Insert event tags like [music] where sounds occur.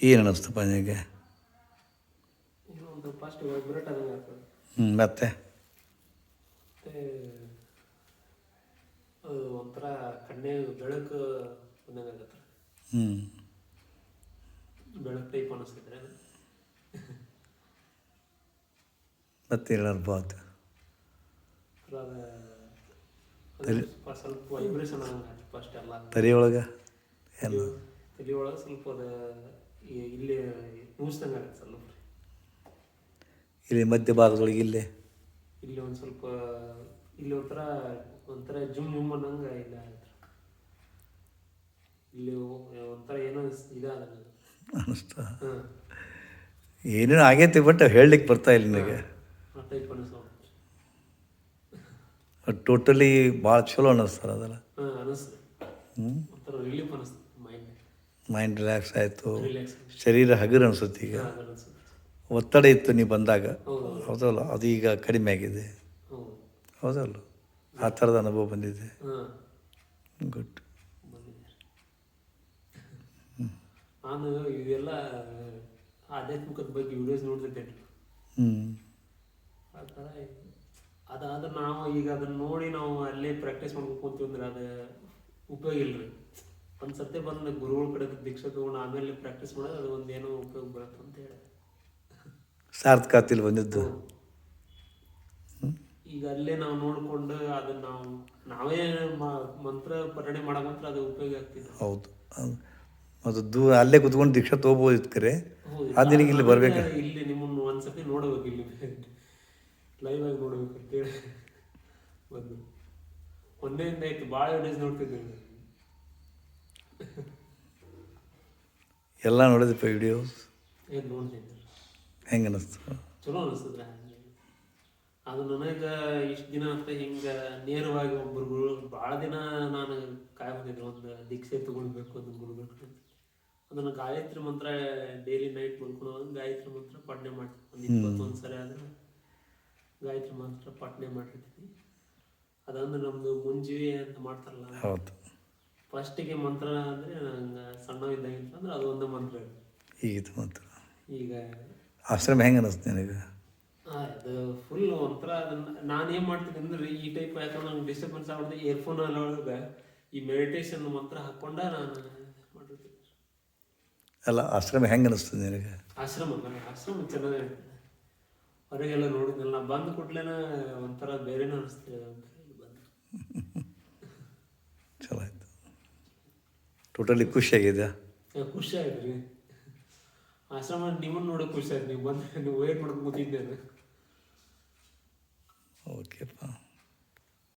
ಏನು ಅನ್ನಿಸ್ತಪ್ಪ ನಿಮಗೆ ಹ್ಞೂ ಮತ್ತೆ? ಒಂಥರ ಕಣ್ಣೆ ಬೆಳಕು ಹ್ಞೂ ಬೆಳಕು ಟೈಪ್ ಅನಿಸ್ತಿದ್ರೆ ಮತ್ತೆ ಹೇಳರ್ಬೋದು ತಲೆ ಒಳಗೆ? ಎಲ್ಲ. ತಲೆ ಒಳಗೆ ಸ್ವಲ್ಪ ಅದು ಇಲ್ಲಿ ನುಗ್ಸ್ದಂಗೆ ಆಗತ್ತೆ ಸ್ವಲ್ಪ ಇಲ್ಲಿ ಮಧ್ಯ ಭಾಗದೊಳಗೆ ಇಲ್ಲಿ? ಇಲ್ಲಿ ಒಂದು ಸ್ವಲ್ಪ ಇಲ್ಲಿ ಒಂಥರ ಒಂಥರ ಜುಮ್ ಜುಮ್ ಅನ್ನಂಗೆ ಇಲ್ಲ ಇಲ್ಲಿ ಒಂಥರ ಏನೋ ಇದಾದ ಅನ್ನಿಸ್ತಾ ಹಾಂ. ಏನೇನು ಆಗೈತಿ ಬಟ್ ಹೇಳಲಿಕ್ಕೆ ಬರ್ತಾ ಇಲ್ಲ ನಿಮಗೆ ಟೋಟಲಿ ಭಾಳ ಚಲೋ ಅನ್ನಿಸ್ತಾರೆ ಅದೆಲ್ಲ. ಹಾಂ ಅನಿಸ್ತು. ಹ್ಞೂ ಒಂಥರ ರಿಲೀಫ್ ಅನಿಸ್ತು. ಮೈಂಡ್ ರಿಲ್ಯಾಕ್ಸ್ ಆಯಿತು. ಶರೀರ ಹಗುರ ಅನಿಸುತ್ತೆ ಈಗ. ಒತ್ತಡ ಇತ್ತು ನೀವು ಬಂದಾಗ. ಹೌದು. ಹೌದಲ್ಲ? ಅದು ಈಗ ಕಡಿಮೆ ಆಗಿದೆ. ಹೌದು. ಹೌದಲ್ಲ? ಆ ಥರದ ಅನುಭವ ಬಂದಿದೆ. ಗುಡ್ ನಾನು ಇದೆಲ್ಲ ಆಧ್ಯಾತ್ಮಿಕದ ಬಗ್ಗೆ ವಿಡಿಯೋಸ್ ನೋಡ್ತಿದ್ದೆ ಹ್ಞೂ ಆ ಥರ ಅದಾದ್ರೆ ನಾವು ಈಗ ಅದನ್ನ ನೋಡಿ ನಾವು ಅಲ್ಲೇ ಪ್ರಾಕ್ಟೀಸ್ ಮಾಡ್ಬೇಕು ಅಂತೀವಿ ಅಂದ್ರೆ ಅದು ಉಪಯೋಗ ಇಲ್ರಿ. ಒಂದು ಸತ್ಯ ಬಂದು ಗುರುಗಳ ಕಡೆ ದೀಕ್ಷೆ ತಗೊಂಡು ಆಮೇಲೆ ಪ್ರಾಕ್ಟೀಸ್ ಮಾಡೋದು ಅದು ಒಂದು ಏನೋ ಉಪಯೋಗ ಬರುತ್ತೆ ಅಂತ ಹೇಳಿ. ಸಾರ್ಥಕ ಬಂದಿದ್ದು. ಈಗ ಅಲ್ಲೇ ನಾವು ನೋಡ್ಕೊಂಡು ಅದನ್ನ ನಾವು ನಾವೇ ಮಂತ್ರ ಮಾಡೋ ಮಾತ್ರ ಅದು ಉಪಯೋಗ ಆಗ್ತಿದೆ. ಹೌದು. ಅದು- ದೂರ ಅಲ್ಲೇ ಕುತ್ಕೊಂಡು ದೀಕ್ಷಾ ತೊಗೋಬೋದಿತ್ತು ಇದ್ಕರೆ. ಅದು ನಿನಗೆ ಇಲ್ಲಿ ಬರಬೇಕು? ಇಲ್ಲಿ ನಿಮ್ಮನ್ನು ಒಂದ್ಸತಿ ನೋಡಬೇಕು ಇಲ್ಲಿ. ಲೈವ್ ಆಗಿ ನೋಡ್ಬೇಕು ಅಂತೇಳಿ ಬಂದು. ಒಂದೇಯಿಂದ ಆಯ್ತು ಭಾಳ ವಿಡಿಯೋಸ್ ನೋಡ್ತಿದ್ದೆ ಎಲ್ಲ ನೋಡಿದಪ್ಪ ವಿಡಿಯೋಸ್ ಹೆಂಗೆ ಅನ್ನಿಸ್ತು ಚಲೋ ಅನಿಸ್ತದ್ರ ಅದು ನನಗೆ ಇಷ್ಟು ದಿನ ಅಂತ ಹಿಂಗೆ ನೇರವಾಗಿ ಒಬ್ಬರು ಗುರು ಭಾಳ ದಿನ ನಾನು ಕಾಯ್ಕೊಂಡಿದ್ದೆ ಒಂದು ದೀಕ್ಷೆ ತಗೊಳ್ಬೇಕು ಒಂದು ಗುರುಗಳ ಕಡೆ ಅದನ್ನು ಗಾಯತ್ರಿ ಮಂತ್ರ ಡೈಲಿ ನೈಟ್ ಮಲ್ಕೊಂಡು ಗಾಯತ್ರಿ ಮಂತ್ರ ಪಠನೆ ಮಾಡ್ತೀನಿ ಒಂದು ಇಪ್ಪತ್ತೊಂದು ಸರಿ ಆದ್ರೆ ಗಾಯತ್ರಿ ಮಂತ್ರ ಪಠನೆ ಮಾಡಿರ್ತೀನಿ ಅದಂದ್ರೆ ನಮ್ಮದು ಮುಂಜಿ ಅಂತ ಮಾಡ್ತಾರಲ್ಲ. ಫಸ್ಟಿಗೆ ಮಂತ್ರ ಅಂದರೆ ನಂಗೆ ಸಣ್ಣವಿದ್ದಾಗಿತ್ತು ಅಂದ್ರೆ ಅದು ಒಂದು ಮಂತ್ರ ಈಗಿತ್ತು ಮಂತ್ರ. ಈಗ ಆಶ್ರಮ ಹೆಂಗೆ ಅನಿಸ್ತು ನಿನಗೆ? ಅದು ಫುಲ್ ಒಂಥರ ಅದನ್ನ ನಾನು ಏನು ಮಾಡ್ತೀನಿ ಅಂದ್ರೆ ಈ ಟೈಪ್ ಯಾಕಂದ್ರೆ ನಂಗೆ ಡಿಸ್ಟರ್ಬೆನ್ಸ್ ಆಗುತ್ತೆ ಇಯರ್ಫೋನ್ ಒಳಗೆ ಈ ಮೆಡಿಟೇಷನ್ ಮಂತ್ರ ಹಾಕೊಂಡ ನಾನು ಮಾಡಿರ್ತೀನಿ ಅಲ್ಲ ಆಶ್ರಮ ಹೆಂಗೆ ಅನಿಸ್ತದೆ ನಿನಗೆ? ಆಶ್ರಮ ಆಶ್ರಮ ಚೆನ್ನಾಗಿ ಹೊರಗೆಲ್ಲ ನೋಡಿದ್ನಲ್ಲ ಬಂದ ಕೂಡ್ಲೇನ ಒಂಥರ ಬೇರೆನೇ ಅನಿಸ್ತಿದೆ [laughs] ಚಲೋ ಟೋಟಲಿ ಖುಷಿಯಾಗಿದೆ ಖುಷಿ ಆಯ್ತು ರೀ. ಆಶ್ರಮ ನಿಮ್ಮನ್ನ ನೋಡೋಕೆ ಖುಷಿ ಆಯ್ತು. ನೀವು ಬಂದು ನೀವು ವೇಟ್ ಮಾಡ್ಕೊಂಡು ಕೂತಿದ್ದೆ ಓಕೆಪ್ಪ